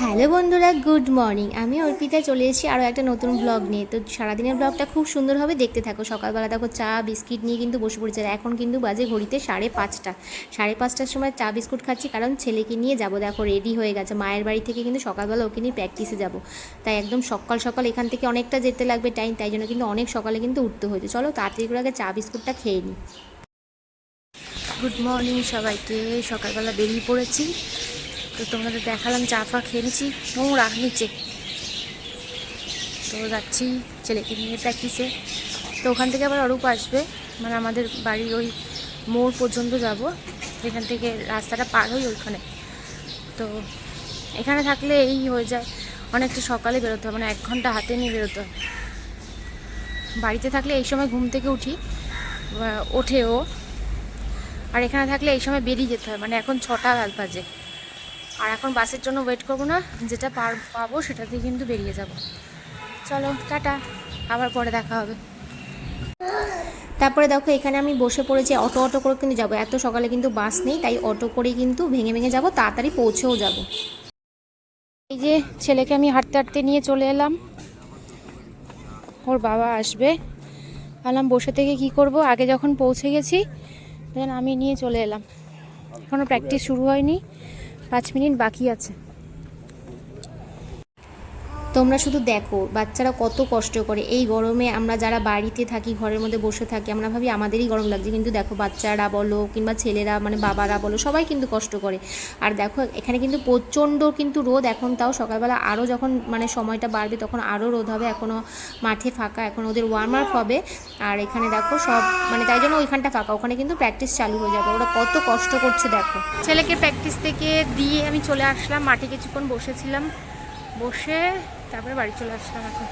Hello বন্ধুরা, good morning. আমি অর্পিতা, চলে এসেছি আরও একটা নতুন ব্লগ নিয়ে। তো সারাদিনের ব্লগটা খুব সুন্দরভাবে দেখতে থাকো। সকালবেলা দেখো চা, বিস্কিট নিয়ে কিন্তু বসে পড়েছে এখন কিন্তু বাজে ঘড়িতে সাড়ে পাঁচটা। সাড়ে পাঁচটার সময় চা, বিস্কুট খাচ্ছি, কারণ ছেলেকে নিয়ে যাব। দেখো রেডি হয়ে গেছে। মায়ের বাড়ি থেকে কিন্তু সকালবেলা ওকে নিয়ে প্র্যাকটিসে যাব। তাই একদম সকাল সকাল এখান থেকে অনেকটা যেতে লাগবে টাইম তাই জন্য কিন্তু অনেক সকালে কিন্তু উঠতে হয়েছে। চলো, তাড়াতাড়ি করে আগে চা, বিস্কুটটা খেয়ে নিই গুড মর্নিং সবাইকে। সকালবেলা বেরিয়ে পড়েছি। তো তোমাদের দেখালাম, চা ফা খেয়ে নিচ্ছি। নিচে। তো যাচ্ছি ছেলেকে নিয়ে প্র্যাকটিসে তো ওখান থেকে আবার অরূপ আসবে। মানে আমাদের বাড়ির ওই মোড় পর্যন্ত যাব। এখান থেকে রাস্তাটা পার হই ওইখানে। তো এখানে থাকলে এই হয়ে যায়। অনেকটা সকালে বেরোতে হয় মানে এক ঘণ্টা হাতে নিয়ে বেরোতে হয় বাড়িতে থাকলে এই সময় ঘুম থেকে উঠি ওঠেও। আর এখানে থাকলে এই সময় বেরিয়ে যেতে হয় মানে এখন ছটা বাজে। আর এখন বাসের জন্য ওয়েট করব না, যেটা পার, পাবো সেটাতেই কিন্তু বেরিয়ে যাব। চলো, টাটা, আবার পরে দেখা হবে। তারপরে দেখো, এখানে আমি বসে পড়েছি, অটো অটো করে কিন্তু যাব। এত সকালে কিন্তু বাস নেই, তাই অটো করে কিন্তু ভেঙে ভেঙে যাব, তাড়াতাড়ি পৌঁছেও যাব। এই যে ছেলেকে আমি হাঁটতে হাঁটতে নিয়ে চলে এলাম। ওর বাবা আসবে। ভাবলাম বসে থেকে কি করব? আগে যখন পৌঁছে গেছি দেন আমি নিয়ে চলে এলাম। এখনও প্র্যাকটিস শুরু হয়নি। পাঁচ মিনিট বাকি আছে। তোমরা শুধু দেখো, বাচ্চারা কত কষ্ট করে। এই গরমে আমরা যারা বাড়িতে থাকি, ঘরের মধ্যে বসে থাকি, আমরা ভাবি আমাদেরই গরম লাগছে। কিন্তু দেখো, বাচ্চারা বলো কিংবা ছেলেরা মানে বাবারা বলো, সবাই কিন্তু কষ্ট করে। আর দেখো, এখানে কিন্তু প্রচণ্ড কিন্তু রোদ। এখন তাও সকালবেলা আরও যখন মানে সময়টা বাড়বে, তখন আরও রোদ হবে। এখনও মাঠে ফাঁকা, এখন ওদের ওয়ার্ম আপ হবে। আর এখানে দেখো, সব মানে তাই জন্য ওইখানটা ফাঁকা। ওখানে কিন্তু প্র্যাকটিস চালু হয়ে যাবে। ওরা কত কষ্ট করছে, দেখো। ছেলেকে প্র্যাকটিস থেকে দিয়ে আমি চলে আসলাম। মাঠে কিছুক্ষণ বসেছিলাম। বসে তারপরে বাড়ি চলে আসলাম এখন।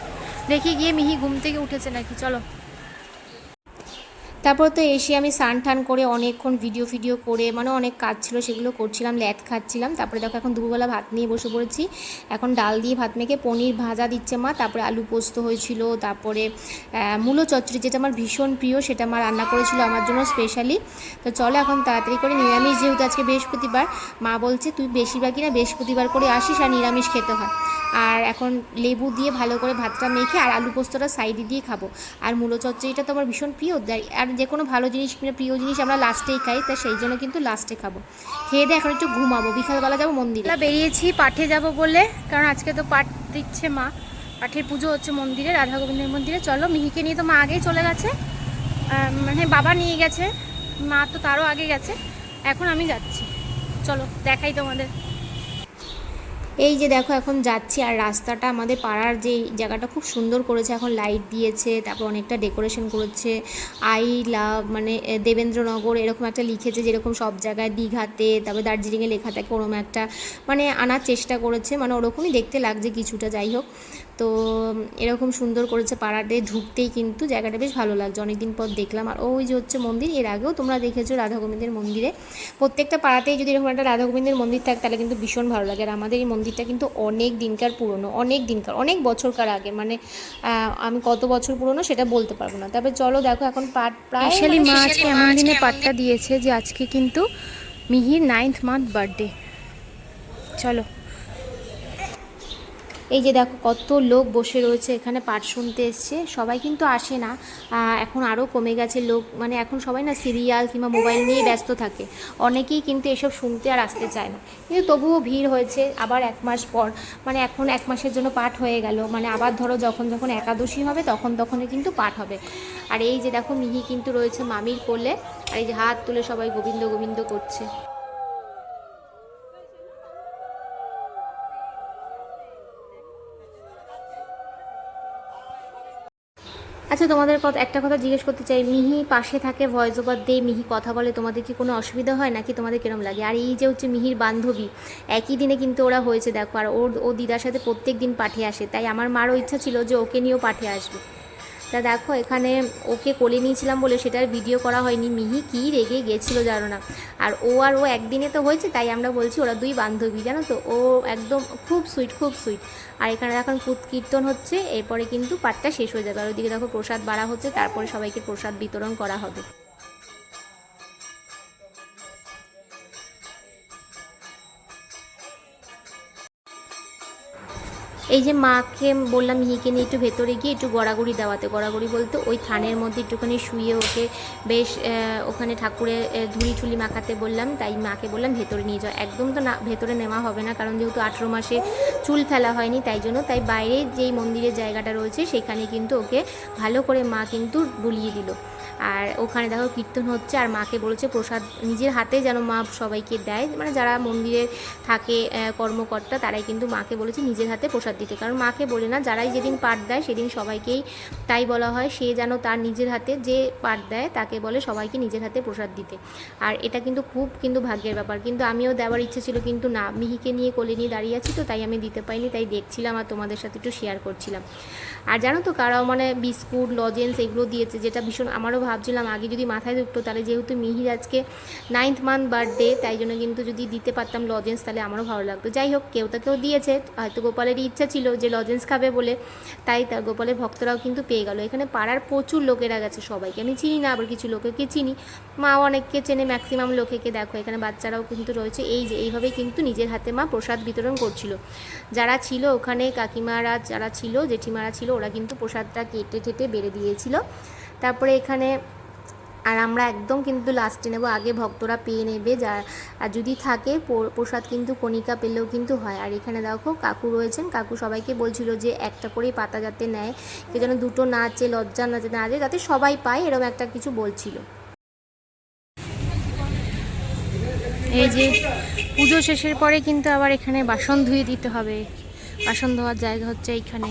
দেখি গিয়ে মিহি ঘুম থেকে উঠেছে নাকি, চলো। তারপর তো এসে আমি স্নান টান করে অনেকক্ষণ ভিডিও ফিডিও করে মানে অনেক কাজ ছিল সেগুলো করছিলাম ল্যাদ খাচ্ছিলাম। তারপরে দেখো এখন দুপুরবেলা ভাত নিয়ে বসে পড়েছি। এখন ডাল দিয়ে ভাত মেখে পনির ভাজা দিচ্ছে মা, তারপরে আলু পোস্ত হয়েছিল, তারপরে মূলো চচ্চড়ি, যেটা আমার ভীষণ প্রিয়, সেটা মা রান্না করেছিল আমার জন্য স্পেশালি তো চলো এখন তাড়াতাড়ি করে নিরামিষ, যেহেতু আজকে বৃহস্পতিবার, মা বলছে তুই বেশিরভাগই না বৃহস্পতিবার করে আসিস আর নিরামিষ খেতে হয়। আর এখন লেবু দিয়ে ভালো করে ভাতটা মেখে আর আলু পোস্তটা সাইডে দিয়ে খাব। আর মূলো চচ্চড়িটা তো আমার ভীষণ প্রিয় আর যে কোনো ভালো জিনিস, প্রিয় জিনিস আমরা লাস্টেই খাই, তা সেই জন্য কিন্তু লাস্টে খাব। খেয়ে দিয়ে এখন একটু ঘুমাবো, বিকালবেলা যাব মন্দিরে। বেরিয়েছি পাঠে যাব বলে, কারণ আজকে তো পাঠ দিচ্ছে মা। পাঠের পুজো হচ্ছে মন্দিরে, রাধা গোবিন্দের মন্দিরে। চলো, মিহিকে নিয়ে তো মা আগেই চলে গেছে। মানে বাবা নিয়ে গেছে, মা তো তারও আগে গেছে। এখন আমি যাচ্ছি। চলো, দেখাই তোমাদের। এই যে দেখো, এখন যাচ্ছি আর রাস্তাটা আমাদের পাড়ার যে জায়গাটা খুব সুন্দর করেছে। এখন লাইট দিয়েছে, তারপর অনেকটা ডেকোরেশন করেছে। আই লাভ মানে দেবেন্দ্রনগর এরকম একটা লিখেছে যেরকম সব জায়গায় দীঘাতে, তারপর দার্জিলিংয়ে লেখা থাকে ওরকম একটা মানে আনার চেষ্টা করেছে। মানে ওরকমই দেখতে লাগছে কিছুটা, যাই হোক। তো এরকম সুন্দর করেছে পাড়াতে ঢুকতেই কিন্তু জায়গাটা বেশ ভালো লাগছে। অনেকদিন পর দেখলাম। আর ওই যে হচ্ছে মন্দির এর আগেও তোমরা দেখেছ রাধা গোবিন্দের মন্দিরে। প্রত্যেকটা পাড়াতেই যদি এরকম একটা রাধা গোবিন্দের মন্দির থাকে তাহলে কিন্তু ভীষণ ভালো লাগে। আর আমাদের এই মন্দিরটা কিন্তু অনেক দিনকার পুরনো অনেক দিনকার অনেক বছরকার আগে। মানে আমি কত বছর পুরনো সেটা বলতে পারব না। তবে চলো দেখো এখন পাট প্রায় মা আজকে এমন দিনে পাটটা দিয়েছে যে আজকে কিন্তু মিহির নাইন্থ মান্থ বার্থডে চলো। এই যে দেখো কত লোক বসে রয়েছে, এখানে পাঠ শুনতে এসছে। সবাই কিন্তু আসে না। এখন আরও কমে গেছে লোক। মানে এখন সবাই না সিরিয়াল কিংবা মোবাইল নিয়ে ব্যস্ত থাকে। অনেকেই কিন্তু এসব শুনতে আর আসতে চায় না। কিন্তু তবুও ভিড় হয়েছে আবার এক মাস পর। মানে এখন এক মাসের জন্য পাঠ হয়ে গেল। মানে আবার ধরো যখন যখন একাদশী হবে তখন তখনই কিন্তু পাঠ হবে। আর এই যে দেখো মিহি কিন্তু রয়েছে মামির কোলে। আর এই যে হাত তুলে সবাই গোবিন্দ গোবিন্দ করছে। আচ্ছা তোমাদের কথা একটা কথা জিজ্ঞেস করতে চাই। মিহি পাশে থাকে ভয়েস ওভার দিয়ে, মিহি কথা বলে, তোমাদের কি কোনো অসুবিধা হয়? নাকি তোমাদের কিরম লাগে? আর এই যে হচ্ছে মিহির বান্ধবী, একই দিনে কিন্তু ওরা হয়েছে, দেখো। আর ওর ও দিদার সাথে প্রত্যেক দিন পাঠিয়ে আসে। তাই আমার মারও ইচ্ছা ছিল যে ওকে নিয়েও পাঠিয়ে আসবে। তা দেখো, এখানে ওকে কোলে নিয়েছিলাম বলে সেটার ভিডিও করা হয়নি। মিহি কি রেগে গেছিল জানো না। আর ও আর ও একদিনে তো হয়েছে, তাই আমরা বলছি ওরা দুই বান্ধবী, জানো তো? ও একদম খুব সুইট খুব সুইট আর এখানে এখন কীর্তন হচ্ছে, এরপরে কিন্তু পাটটা শেষ হয়ে যাবে। আর ওইদিকে দেখো, প্রসাদ বাড়া হচ্ছে, তারপরে সবাইকে প্রসাদ বিতরণ করা হবে। এই যে মাকে বললাম মিহিকে নিয়ে একটু ভেতরে গিয়ে একটু গড়াগড়ি দেওয়াতে গড়াগড়ি বলতে ওই থানের মধ্যে একটুখানি শুয়ে ওকে বেশ ওখানে ঠাকুরের আহ, ধুলি ঠুলি মাখাতে বললাম তাই মাকে বললাম ভেতরে নিয়ে যাও। একদম তো না ভেতরে নেওয়া হবে না কারণ যেহেতু আঠেরো মাসে চুল ফেলা হয়নি তাই জন্য তাই বাইরে যেই মন্দিরের জায়গাটা রয়েছে সেখানে কিন্তু ওকে ভালো করে মা কিন্তু বুলিয়ে দিল। আর ওখানে দেখো কীর্তন হচ্ছে আর মাকে বলেছে প্রসাদ নিজের হাতে যেন মা সবাইকে দেয়। মানে যারা মন্দিরে থাকে কর্মকর্তা তারাই কিন্তু মাকে বলেছে নিজের হাতে প্রসাদ দিতে। কারণ মাকে বলে না, যারাই যেদিন পাঠ দেয় সেদিন সবাইকেই তাই বলা হয়, সে যেন তার নিজের হাতে যে পাঠ দেয় তাকে বলে সবাইকে নিজের হাতে প্রসাদ দিতে। আর এটা কিন্তু খুব কিন্তু ভাগ্যের ব্যাপার। কিন্তু আমিও দেওয়ার ইচ্ছে ছিল, কিন্তু না, মিহিকে নিয়ে কোলে নিয়ে দাঁড়িয়ে আছি তো, তাই আমি দিতে পাইনি তাই দেখছিলাম আর তোমাদের সাথে একটু শেয়ার করছিলাম। আর জানো তো কারাও মানে বিস্কুট, লজেন্স এগুলো দিয়েছে, যেটা ভীষণ, আমারও ভাবছিলাম, আগে যদি মাথায় ঢুকতো তাহলে যেহেতু মিহির আজকে নাইন্থ মান্থ বার্থডে তাই জন্য কিন্তু যদি দিতে পারতাম লজেন্স তাহলে আমারও ভালো লাগতো। যাই হোক, কেউ তো কেউ দিয়েছে, হয়তো গোপালেরই ইচ্ছা ছিল যে লজেন্স খাবে বলে, তাই তার গোপালের ভক্তরাও কিন্তু পেয়ে গেল। এখানে পাড়ার প্রচুর লোকেরা গেছে, সবাইকে আমি চিনি না, আবার কিছু লোকেকে চিনি মা অনেককে চেনে ম্যাক্সিমাম লোকেকে দেখো, এখানে বাচ্চারাও কিন্তু রয়েছে, এই যে, এইভাবেই কিন্তু নিজের হাতে মা প্রসাদ বিতরণ করছিল। যারা ছিল ওখানে কাকিমারা, যারা ছিল জেঠিমারা ছিল, ওরা কিন্তু প্রসাদটা কেটে ঠেটে বেড়ে দিয়েছিল। তারপরে এখানে আর আমরা একদম কিন্তু লাস্টে নেব। আগে ভক্তরা পেয়ে নেবে যা আর যদি থাকে প্রসাদ কিন্তু কণিকা পেলেও কিন্তু হয়। আর এখানে দেখো কাকু রয়েছেন। কাকু সবাইকে বলছিল যে একটা করেই পাতা যাতে নেয়। কে যেন দুটো না আছে লজ্জা না না আছে যাতে সবাই পায় এরকম একটা কিছু বলছিল। এই যে পুজো শেষের পরে কিন্তু আবার এখানে বাসন ধুয়ে দিতে হবে। বাসন ধোয়ার জায়গা হচ্ছে এইখানে।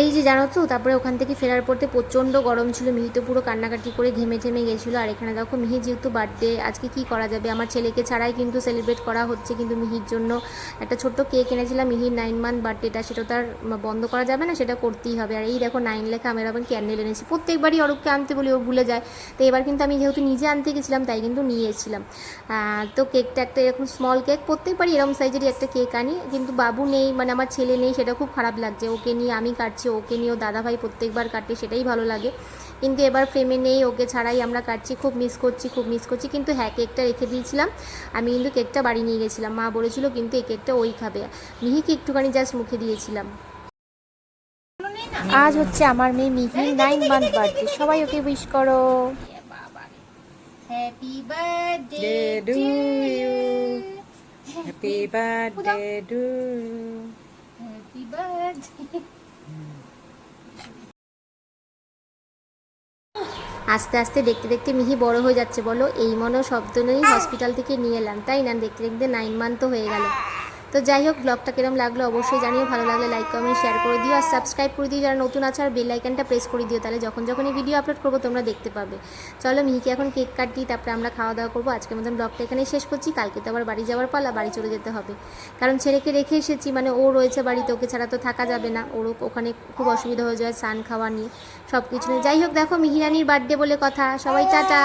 এই যে জানো তো, তারপরে ওখান থেকে ফেরার পথে প্রচণ্ড গরম ছিল মিহি তো পুরো কান্নাকাটি করে ঘেমে টেমে গেছিল। আর এখানে দেখো মিহি যেহেতু বার্থডে আজকে কি করা যাবে? আমার ছেলেকে ছাড়াই কিন্তু সেলিব্রেট করা হচ্ছে, কিন্তু মিহির জন্য একটা ছোট্ট কেক এনেছিলাম, মিহির নাইন মান্থ বার্থডেটা সেটা তো আর বন্ধ করা যাবে না, সেটা করতেই হবে। আর এই দেখো নাইন লেখা আমি আবার ক্যান্ডেল এনেছি। প্রত্যেকবারই অরূপকে আনতে বলি, ও ভুলে যায়। তো এবার কিন্তু আমি যেহেতু নিজে আনতে গেছিলাম, তাই কিন্তু নিয়ে এসেছিলাম। তো কেকটা একটা এরকম স্মল কেক প্রত্যেকবারই এরকম সাইজেরই একটা কেক আনি, কিন্তু বাবু নেই মানে আমার ছেলে নেই, সেটা খুব খারাপ লাগছে। ওকে নিয়ে আমি কাটছি। ওকে নিয়েও দাদাভাই প্রত্যেকবার কাটে সেটাই ভালো লাগে। কিন্তু এবার ফ্রেমে নেই ওকে ছাড়াই আমরা কাটছি খুব মিস করছি খুব মিস করছি। কিন্তু হ্যাঁ কেকটা রেখে দিয়েছিলাম। আমি কিন্তু কেকটা বাড়ি নিয়ে গেছিলাম। মা বলেছিল কিন্তু এই কেকটা ওই খাবে। মিহিকে একটুখানি জাস্ট মুখে দিয়েছিলাম। আজ হচ্ছে আমার মেয়ে মিহি নাইন মান্থ বার্থডে সবাই ওকে উইশ করো। Happy birthday you. Happy birthday to you. Happy birthday আস্তে আস্তে দেখতে দেখতে মিহি বড় হয়ে যাচ্ছে, বলো, এই মনে শব্দ নেই হসপিটাল থেকে নিয়ে এলাম। তাই না? দেখতে দেখতে নাইন মান্থ হয়ে গেল। তো যাই হোক ব্লগটা কিরম লাগল অবশ্যই জানিও। ভালো লাগলে লাইক কমেন্ট শেয়ার করে দিও। আর সাবস্ক্রাইব করে দিও। যারা নতুন আছে, আর বেল আইকনটা প্রেস করে দিও। তাহলে যখন যখন এই ভিডিও আপলোড করব, তোমরা দেখতে পাবে। চলো, মিহিকে এখন কেক কাটি, তারপরে আমরা খাওয়া দাওয়া করব। আজকের মতন ব্লগটা এখানেই শেষ করছি। কালকে তো আবার বাড়ি যাওয়ার পালা, বাড়ি চলে যেতে হবে। কারণ ছেলেকে রেখে এসেছি মানে ও রয়েছে বাড়িতে, ওকে ছাড়া তো থাকা যাবে না। ওরও ওখানে খুব অসুবিধা হয়ে যায়, স্নান খাওয়া নিয়ে সব কিছু নিয়ে। যাই হোক, দেখো, মিহিরানির বার্থডে বলে কথা। সবাই, টাটা!